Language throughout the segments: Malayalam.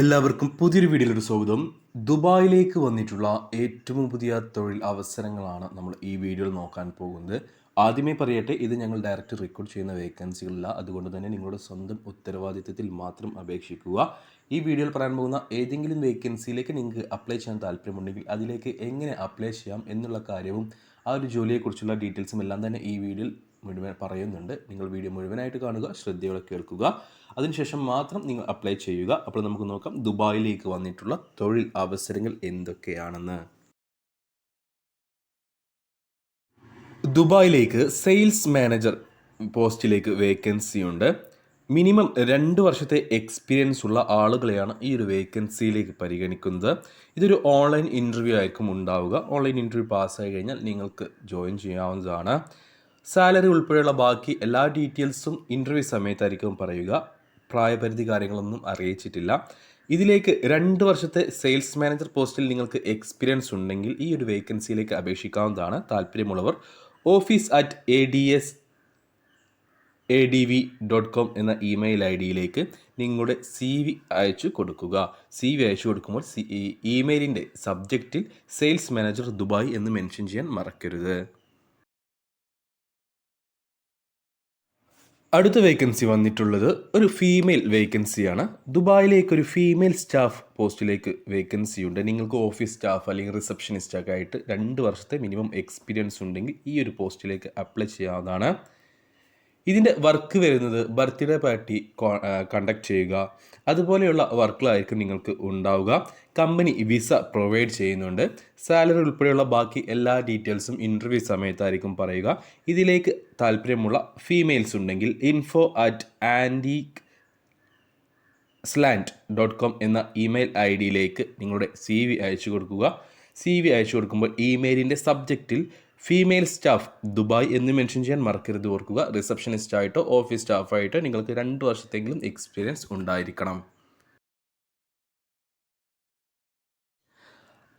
എല്ലാവർക്കും പുതിയൊരു വീഡിയോയിലൊരു സ്വാഗതം. ദുബായിലേക്ക് വന്നിട്ടുള്ള ഏറ്റവും പുതിയ തൊഴിൽ അവസരങ്ങളാണ് നമ്മൾ ഈ വീഡിയോയിൽ നോക്കാൻ പോകുന്നത്. ആദ്യമേ പറയട്ടെ ഇത് ഞങ്ങൾ ഡയറക്റ്റ് റെക്കോർഡ് ചെയ്യുന്ന വേക്കൻസികളില്ല അതുകൊണ്ട് തന്നെ നിങ്ങളുടെ സ്വന്തം ഉത്തരവാദിത്വത്തിൽ മാത്രം അപേക്ഷിക്കുക. ഈ വീഡിയോയിൽ പറയാൻ പോകുന്ന ഏതെങ്കിലും വേക്കൻസിയിലേക്ക് നിങ്ങൾക്ക് അപ്ലൈ ചെയ്യാൻ താല്പര്യമുണ്ടെങ്കിൽ അതിലേക്ക് എങ്ങനെ അപ്ലൈ ചെയ്യാം എന്നുള്ള കാര്യവും ആ ഒരു ജോലിയെക്കുറിച്ചുള്ള ഡീറ്റെയിൽസും എല്ലാം തന്നെ ഈ വീഡിയോയിൽ മുഴുവൻ പറയുന്നുണ്ട്. നിങ്ങൾ വീഡിയോ മുഴുവനായിട്ട് കാണുക ശ്രദ്ധയോടെ കേൾക്കുക. അതിനുശേഷം മാത്രം നിങ്ങൾ അപ്ലൈ ചെയ്യുക. അപ്പോൾ നമുക്ക് നോക്കാം ദുബായിലേക്ക് വന്നിട്ടുള്ള തൊഴിൽ അവസരങ്ങൾ എന്തൊക്കെയാണെന്ന്. ദുബായിലേക്ക് സെയിൽസ് മാനേജർ പോസ്റ്റിലേക്ക് വേക്കൻസി ഉണ്ട്. മിനിമം രണ്ട് വർഷത്തെ എക്സ്പീരിയൻസ് ഉള്ള ആളുകളെയാണ് ഈ ഒരു വേക്കൻസിയിലേക്ക് പരിഗണിക്കുന്നത്. ഇതൊരു ഓൺലൈൻ ഇന്റർവ്യൂ ആയിരിക്കും ഉണ്ടാവുക. ഓൺലൈൻ ഇന്റർവ്യൂ പാസ്സായി കഴിഞ്ഞാൽ നിങ്ങൾക്ക് ജോയിൻ ചെയ്യാവുന്നതാണ്. സാലറി ഉൾപ്പെടെയുള്ള ബാക്കി എല്ലാ ഡീറ്റെയിൽസും ഇന്റർവ്യൂ സമയത്തായിരിക്കും പറയുക. പ്രായപരിധി കാര്യങ്ങളൊന്നും അറിയിച്ചിട്ടില്ല. ഇതിലേക്ക് രണ്ട് വർഷത്തെ സെയിൽസ് മാനേജർ പോസ്റ്റിൽ നിങ്ങൾക്ക് എക്സ്പീരിയൻസ് ഉണ്ടെങ്കിൽ ഈ ഒരു വേക്കൻസിയിലേക്ക് അപേക്ഷിക്കാവുന്നതാണ്. താല്പര്യമുള്ളവർ office at A D S A D V dot com എന്ന ഇമെയിൽ ഐ ഡിയിലേക്ക് നിങ്ങളുടെ സി വി അയച്ചു കൊടുക്കുക. സി വി അയച്ചു കൊടുക്കുമ്പോൾ സി ഇമെയിലിന്റെ സബ്ജക്റ്റിൽ സെയിൽസ് മാനേജർ ദുബായ് എന്ന് മെൻഷൻ ചെയ്യാൻ മറക്കരുത്. അടുത്ത വേക്കൻസി വന്നിട്ടുള്ളത് ഒരു ഫീമെയിൽ വേക്കൻസിയാണ് ദുബായിലേക്ക് ഒരു ഫീമെയിൽ സ്റ്റാഫ് പോസ്റ്റിലേക്ക് വേക്കൻസി ഉണ്ട്. നിങ്ങൾക്ക് ഓഫീസ് സ്റ്റാഫ് അല്ലെങ്കിൽ റിസപ്ഷനിസ്റ്റ് ഒക്കെ ആയിട്ട് രണ്ട് വർഷത്തെ മിനിമം എക്സ്പീരിയൻസ് ഉണ്ടെങ്കിൽ ഈ ഒരു പോസ്റ്റിലേക്ക് അപ്ലൈ ചെയ്യാവുന്നതാണ്. ഇതിന്റെ വർക്ക് വരുന്നത് ബർത്ത്ഡേ പാർട്ടി കണ്ടക്ട് ചെയ്യുക. അതുപോലെയുള്ള വർക്കുകളായിരിക്കും നിങ്ങൾക്ക് ഉണ്ടാവുക. കമ്പനി വിസ പ്രൊവൈഡ് ചെയ്യുന്നുണ്ട്. സാലറി ഉൾപ്പെടെയുള്ള ബാക്കി എല്ലാ ഡീറ്റെയിൽസും ഇന്റർവ്യൂ സമയത്തായിരിക്കും പറയുക. ഇതിലേക്ക് താല്പര്യമുള്ള ഫീമെയിൽസ് ഉണ്ടെങ്കിൽ info at antique island dot com എന്ന ഇമെയിൽ ഐ ഡിയിലേക്ക് നിങ്ങളുടെ സി വി അയച്ചു കൊടുക്കുക. സി വി അയച്ചു കൊടുക്കുമ്പോൾ ഇമെയിലിന്റെ സബ്ജക്റ്റിൽ ഫീമെയിൽ സ്റ്റാഫ് ദുബായ് എന്ന് മെൻഷൻ ചെയ്യാൻ മറക്കരുത് ഓർക്കുക. റിസപ്ഷനിസ്റ്റ് ആയിട്ടോ ഓഫീസ് സ്റ്റാഫായിട്ടോ നിങ്ങൾക്ക് രണ്ട് വർഷത്തെങ്കിലും എക്സ്പീരിയൻസ് ഉണ്ടായിരിക്കണം.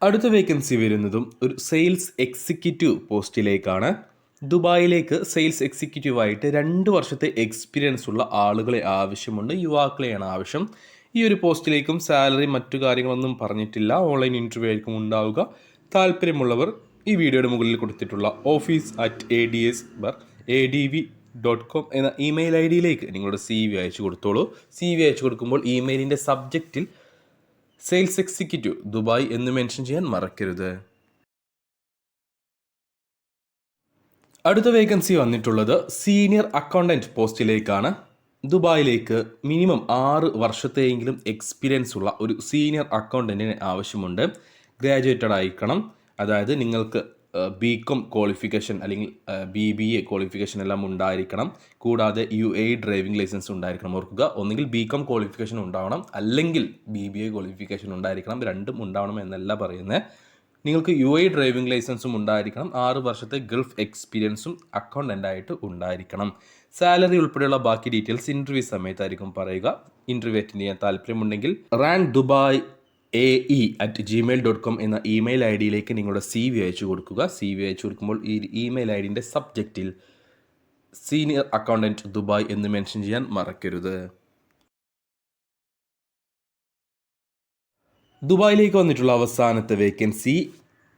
അടുത്ത വേക്കൻസി വരുന്നതും ഒരു സെയിൽസ് എക്സിക്യൂട്ടീവ് പോസ്റ്റിലേക്കാണ്. ദുബായിലേക്ക് സെയിൽസ് എക്സിക്യൂട്ടീവായിട്ട് രണ്ട് വർഷത്തെ എക്സ്പീരിയൻസ് ഉള്ള ആളുകളെ ആവശ്യമുണ്ട്. യുവാക്കളെയാണ് ആവശ്യം. ഈ ഒരു പോസ്റ്റിലേക്കും സാലറി മറ്റു കാര്യങ്ങളൊന്നും പറഞ്ഞിട്ടില്ല. ഓൺലൈൻ ഇന്റർവ്യൂ ആയിരിക്കും ഉണ്ടാവുക. താല്പര്യമുള്ളവർ ഈ വീഡിയോയുടെ മുകളിൽ കൊടുത്തിട്ടുള്ള office at A D S Bur A D V dot com എന്ന ഇമെയിൽ ഐ ഡിയിലേക്ക് നിങ്ങളുടെ സി വി അയച്ചു കൊടുത്തോളൂ. സി വി അയച്ചു കൊടുക്കുമ്പോൾ ഇമെയിലിന്റെ സബ്ജക്റ്റിൽ സെയിൽസ് എക്സിക്യൂട്ടീവ് ദുബായ് എന്ന് മെൻഷൻ ചെയ്യാൻ മറക്കരുത്. അടുത്ത വേക്കൻസി വന്നിട്ടുള്ളത് സീനിയർ അക്കൗണ്ടന്റ് പോസ്റ്റിലേക്കാണ്. ദുബായിലേക്ക് മിനിമം ആറ് വർഷത്തെയെങ്കിലും എക്സ്പീരിയൻസ് ഉള്ള ഒരു സീനിയർ അക്കൗണ്ടന്റിന് ആവശ്യമുണ്ട്. ഗ്രാജുവേറ്റഡ് ആയിരിക്കണം. അതായത് നിങ്ങൾക്ക് ബികോം ക്വാളിഫിക്കേഷൻ അല്ലെങ്കിൽ ബി ബി എ ക്വാളിഫിക്കേഷൻ എല്ലാം ഉണ്ടായിരിക്കണം. കൂടാതെ യു എ ഡ്രൈവിംഗ് ലൈസൻസ് ഉണ്ടായിരിക്കണം. ഓർക്കുക ഒന്നുകിൽ ബികോം ക്വാളിഫിക്കേഷൻ ഉണ്ടാവണം അല്ലെങ്കിൽ ബി ബി എ ക്വാളിഫിക്കേഷൻ ഉണ്ടായിരിക്കണം. രണ്ടും ഉണ്ടാവണം എന്നല്ല പറയുന്നത് നിങ്ങൾക്ക് യു എ ഡ്രൈവിംഗ് ലൈസൻസും ഉണ്ടായിരിക്കണം. ആറ് വർഷത്തെ ഗൾഫ് എക്സ്പീരിയൻസും അക്കൗണ്ടന്റായിട്ട് ഉണ്ടായിരിക്കണം. സാലറി ഉൾപ്പെടെയുള്ള ബാക്കി ഡീറ്റെയിൽസ് ഇന്റർവ്യൂ സമയത്തായിരിക്കും പറയുക. ഇന്റർവ്യൂ അറ്റൻഡ് ചെയ്യാൻ താല്പര്യമുണ്ടെങ്കിൽ rank Dubai A E at Gmail dot com എന്ന ഇമെയിൽ ഐ ഡിയിലേക്ക് നിങ്ങളുടെ സി വി അയച്ചു കൊടുക്കുക. സി വി അയച്ചു കൊടുക്കുമ്പോൾ ഈ ഇമെയിൽ ഐ ഡിന്റെ സബ്ജക്റ്റിൽ സീനിയർ അക്കൗണ്ടന്റ് ദുബായ് എന്ന് മെൻഷൻ ചെയ്യാൻ മറക്കരുത്. ദുബായിലേക്ക് വന്നിട്ടുള്ള അവസാനത്തെ vacancy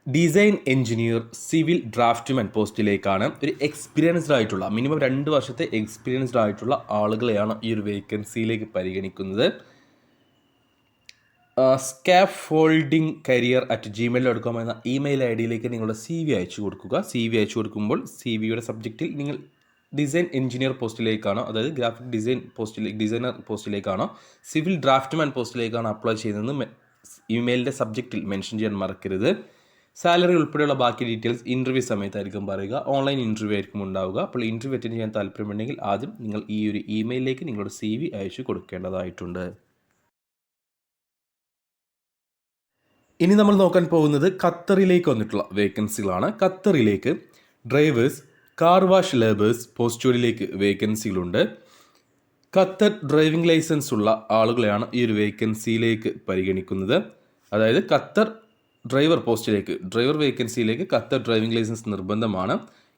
design engineer civil draftsman പോസ്റ്റിലേക്കാണ്. ഒരു എക്സ്പീരിയൻസ്ഡ് ആയിട്ടുള്ള മിനിമം രണ്ട് വർഷത്തെ എക്സ്പീരിയൻസ്ഡ് ആയിട്ടുള്ള ആളുകളെയാണ് ഈ ഒരു വേക്കൻസിയിലേക്ക് പരിഗണിക്കുന്നത്. Scaffolding career at Gmail dot com എന്ന ഇമെയിൽ ഐ ഡിയിലേക്ക് നിങ്ങളുടെ സി വി അയച്ചു കൊടുക്കുക. സി വി അയച്ചു കൊടുക്കുമ്പോൾ സി വിയുടെ സബ്ജക്റ്റിൽ നിങ്ങൾ ഡിസൈൻ എഞ്ചിനീയർ പോസ്റ്റിലേക്കാണോ അതായത് ഗ്രാഫിക് ഡിസൈൻ പോസ്റ്റിലേക്ക് ഡിസൈനർ പോസ്റ്റിലേക്കാണോ സിവിൽ ഡ്രാഫ്റ്റ്മാൻ പോസ്റ്റിലേക്കാണോ അപ്ലൈ ചെയ്യുന്നതെന്ന് ഇമെയിലിന്റെ സബ്ജക്റ്റിൽ മെൻഷൻ ചെയ്യാൻ മറക്കരുത്. സാലറി ഉൾപ്പെടെയുള്ള ബാക്കി ഡീറ്റെയിൽസ് ഇന്റർവ്യൂ സമയത്തായിരിക്കും പറയുക. ഓൺലൈൻ ഇന്റർവ്യൂ ആയിരിക്കും ഉണ്ടാവുക. അപ്പോൾ ഇന്റർവ്യൂ അറ്റൻഡ് ചെയ്യാൻ താല്പര്യമുണ്ടെങ്കിൽ ആദ്യം നിങ്ങൾ ഈ ഒരു ഇമെയിലിലേക്ക് നിങ്ങളുടെ സി വി അയച്ചു കൊടുക്കേണ്ടതായിട്ടുണ്ട്. ഇനി നമ്മൾ നോക്കാൻ പോകുന്നത് ഖത്തറിലേക്ക് വന്നിട്ടുള്ള വേക്കൻസികളാണ്. ഖത്തറിലേക്ക് ഡ്രൈവേഴ്സ് കാർ വാഷ് ലേബേഴ്സ് പോസ്റ്റുകളിലേക്ക് വേക്കൻസികളുണ്ട്. ഖത്തർ ഡ്രൈവിംഗ് ലൈസൻസ് ഉള്ള ആളുകളെയാണ് ഈ ഒരു വേക്കൻസിയിലേക്ക് പരിഗണിക്കുന്നത്. അതായത് ഖത്തർ ഡ്രൈവർ പോസ്റ്റിലേക്ക് ഡ്രൈവർ വേക്കൻസിയിലേക്ക് ഖത്തർ ഡ്രൈവിംഗ് ലൈസൻസ് നിർബന്ധമാണ്.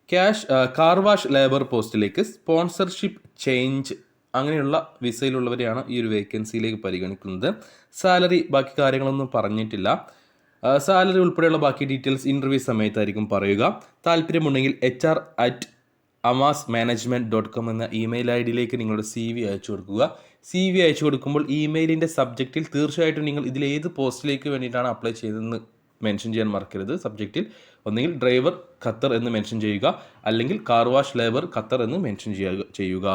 ക്യാഷ് കാർ വാഷ് ലേബർ പോസ്റ്റിലേക്ക് സ്പോൺസർഷിപ്പ് ചേഞ്ച് അങ്ങനെയുള്ള വിസയിലുള്ളവരെയാണ് ഈ ഒരു വേക്കൻസിയിലേക്ക് പരിഗണിക്കുന്നത്. സാലറി ബാക്കി കാര്യങ്ങളൊന്നും പറഞ്ഞിട്ടില്ല. സാലറി ഉൾപ്പെടെയുള്ള ബാക്കി ഡീറ്റെയിൽസ് ഇന്റർവ്യൂ സമയത്തായിരിക്കും പറയുക. താല്പര്യമുണ്ടെങ്കിൽ H R at amaz management dot com എന്ന ഇമെയിൽ ഐ ഡിയിലേക്ക് നിങ്ങളുടെ സി വി അയച്ചു കൊടുക്കുക. സി വി അയച്ചു കൊടുക്കുമ്പോൾ ഇമെയിലിന്റെ സബ്ജക്റ്റിൽ തീർച്ചയായിട്ടും നിങ്ങൾ ഇതിൽ ഏത് പോസ്റ്റിലേക്ക് വേണ്ടിയിട്ടാണ് അപ്ലൈ ചെയ്തതെന്ന് മെൻഷൻ ചെയ്യാൻ മറക്കരുത്. സബ്ജക്റ്റിൽ ഒന്നുകിൽ ഡ്രൈവർ ഖത്തർ എന്ന് മെൻഷൻ ചെയ്യുക അല്ലെങ്കിൽ കാർ വാഷ് ലേബർ ഖത്തർ എന്ന് മെൻഷൻ ചെയ്യുക.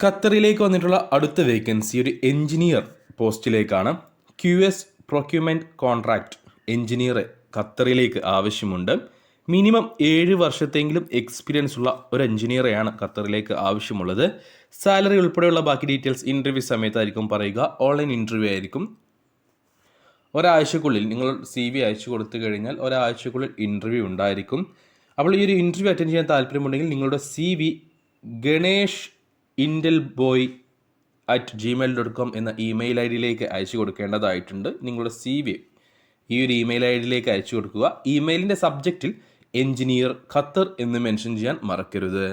ഖത്തറിലേക്ക് വന്നിട്ടുള്ള അടുത്ത വേക്കൻസി ഒരു engineer പോസ്റ്റിലേക്കാണ് Q S procurement contract engineer ഖത്തറിലേക്ക് ആവശ്യമുണ്ട്. മിനിമം ഏഴ് വർഷത്തെങ്കിലും എക്സ്പീരിയൻസ് ഉള്ള ഒരു എഞ്ചിനീയറെയാണ് ഖത്തറിലേക്ക് ആവശ്യമുള്ളത്. സാലറി ഉൾപ്പെടെയുള്ള ബാക്കി ഡീറ്റെയിൽസ് ഇന്റർവ്യൂ സമയത്തായിരിക്കും പറയുക. ഓൺലൈൻ ഇന്റർവ്യൂ ആയിരിക്കും. ഒരാഴ്ചക്കുള്ളിൽ നിങ്ങൾ സി വി അയച്ചു കൊടുത്തു കഴിഞ്ഞാൽ ഒരാഴ്ചക്കുള്ളിൽ ഇന്റർവ്യൂ ഉണ്ടായിരിക്കും. അപ്പോൾ ഈ ഒരു ഇന്റർവ്യൂ അറ്റൻഡ് ചെയ്യാൻ താല്പര്യമുണ്ടെങ്കിൽ നിങ്ങളുടെ C V Ganesh ഇൻഡൽ boy at Gmail dot com എന്ന ഇമെയിൽ ഐ ഡിയിലേക്ക് അയച്ചു കൊടുക്കേണ്ടതായിട്ടുണ്ട്. നിങ്ങളുടെ സി വി ഈ ഒരു ഇമെയിൽ ഐ ഡിയിലേക്ക് അയച്ചു കൊടുക്കുക. ഇമെയിലിന്റെ സബ്ജക്റ്റിൽ എഞ്ചിനീയർ ഖത്തർ എന്ന് മെൻഷൻ ചെയ്യാൻ മറക്കരുത്.